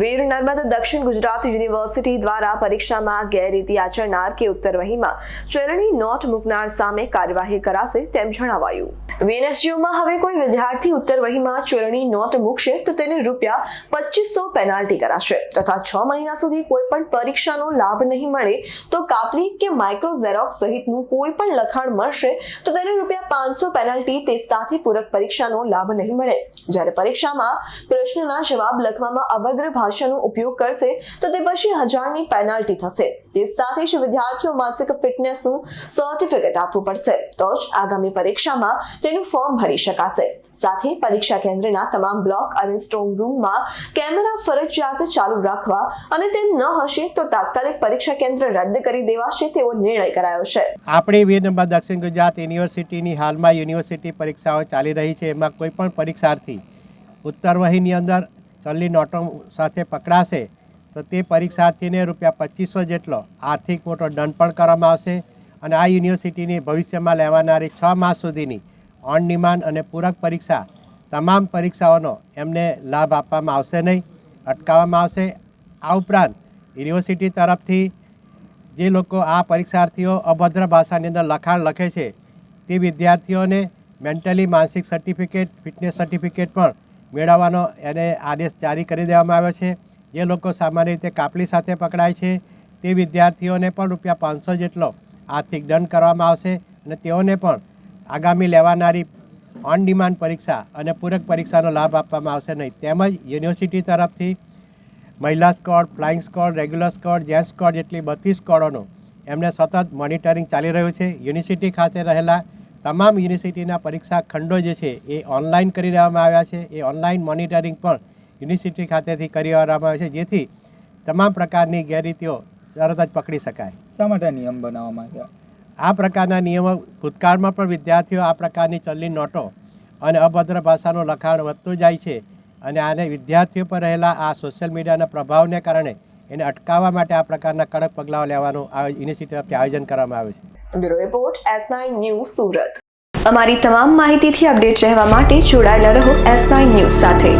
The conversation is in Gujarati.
વીર નર્મદ દક્ષિણ ગુજરાત યુનિવર્સિટી દ્વારા પરીક્ષામાં ગેરરીતિ આચરનાર કે ઉત્તરવહીમાં ચલણી નોટ મૂકનાર સામે કાર્યવાહી કરાશે તેમ જણાવાયું. વીએનએસયુમાં હવે કોઈ વિદ્યાર્થી ઉત્તરવહીમાં ચલણી નોટ મૂકશે તો તેને રૂપિયા પચીસો પેનાલ્ટી કરાશે તથા છ મહિના સુધી કોઈ પણ પરીક્ષાનો લાભ નહીં મળે તો કાપલી કે માઇક્રો ઝેરોક્સ સહિતનું કોઈ પણ લખાણ મળશે તો તેને રૂપિયા પાંચસો પેનાલ્ટી તે સાથે પૂરક પરીક્ષાનો લાભ નહીં મળે. જ્યારે પરીક્ષામાં પ્રશ્નના જવાબ લખવામાં અભદ્ર ભાષાનો ઉપયોગ કરશે, તો તે પછી હજારની પેનાલ્ટી થશે. તે સાથે જ વિદ્યાર્થીઓ માનસિક ફિટનેસનું સર્ટિફિકેટ આપવું પડશે. તો જ આગામી પરીક્ષામાં તેનું ફોર્મ ભરી શકાશે. સાથે પરીક્ષા કેન્દ્રના તમામ બ્લોક અને સ્ટ્રોંગ રૂમમાં કેમેરા ફરજિયાત ચાલુ રાખવા અને તેમ ન હશે તો તાત્કાલિક પરીક્ષા કેન્દ્ર રદ કરી દેવાશે તેવો નિર્ણય કરાયો છે. આપણે વીર નંબર દક્ષિણ ગુજરાત યુનિવર્સિટીની હાલમાં યુનિવર્સિટી પરીક્ષાઓ ચાલી રહી છે. એમાં કોઈ પણ પરીક્ષાર્થી ઉત્તર વહીની અંદર ચલણી નોટો સાથે પકડાશે, તો તે પરીક્ષાર્થીને રૂપિયા પચીસો જેટલો આર્થિક મોટો દંડ પણ કરવામાં આવશે અને આ યુનિવર્સિટીની ભવિષ્યમાં લેવાનારી છ માસ સુધીની ઓન ડિમાન્ડ અને પૂરક પરીક્ષા, તમામ પરીક્ષાઓનો એમને લાભ આપવામાં આવશે નહીં, અટકાવવામાં આવશે. આ ઉપરાંત, યુનિવર્સિટી તરફથી જે લોકો આ પરીક્ષાર્થીઓ અભદ્ર ભાષાની અંદર લખાણ લખે છે, તે વિદ્યાર્થીઓને મેન્ટલી માનસિક સર્ટિફિકેટ ફિટનેસ સર્ટિફિકેટ પણ મેળવવાનો એને આદેશ જારી કરી દેવામાં આવ્યો છે. જે લોકો સામાન્ય રીતે કાપલી સાથે પકડાય છે તે વિદ્યાર્થીઓને પણ રૂપિયા પાંચસો જેટલો આર્થિક દંડ કરવામાં આવશે અને તેઓને પણ આગામી લેવાનારી ઓન ડિમાન્ડ પરીક્ષા અને પૂરક પરીક્ષાનો લાભ આપવામાં આવશે નહીં. તેમજ યુનિવર્સિટી તરફથી મહિલા squad flying squad regular squad gents squad જેટલી બત્રીસ સ્કોડોનું એમને સતત મોનિટરિંગ ચાલી રહ્યું છે. યુનિવર્સિટી ખાતે રહેલા તમામ યુનિવર્સિટીના પરીક્ષા ખંડો જે છે એ ઓનલાઈન કરી દેવામાં આવ્યા છે. એ ઓનલાઈન મોનિટરિંગ પણ યુનિવર્સિટી ખાતેથી કરી દેવામાં આવે છે જેથી તમામ પ્રકારની ગેરરીતિઓ તરત જ પકડી શકાય. શા માટે નિયમ બનાવવામાં આવ્યા? આ પ્રકારના નિયમો ભૂતકાળમાં પણ વિદ્યાર્થીઓ આ પ્રકારની ચલની નોટો અને અભદ્ર ભાષાનું લખાણ વધતું જાય છે અને આને વિદ્યાર્થીઓ પર રહેલા આ સોશિયલ મીડિયાના પ્રભાવને કારણે એને અટકાવવા માટે આ પ્રકારના કડક પગલાઓ લેવાનું આ ઇનિશિયેટિવ તરફથી આયોજન કરવામાં આવ્યું છે. Bureau report S nine news Surat. અમારી તમામ માહિતીથી અપડેટ રહેવા માટે જોડાયેલા રહો એસ નાઇન ન્યૂઝ સાથે.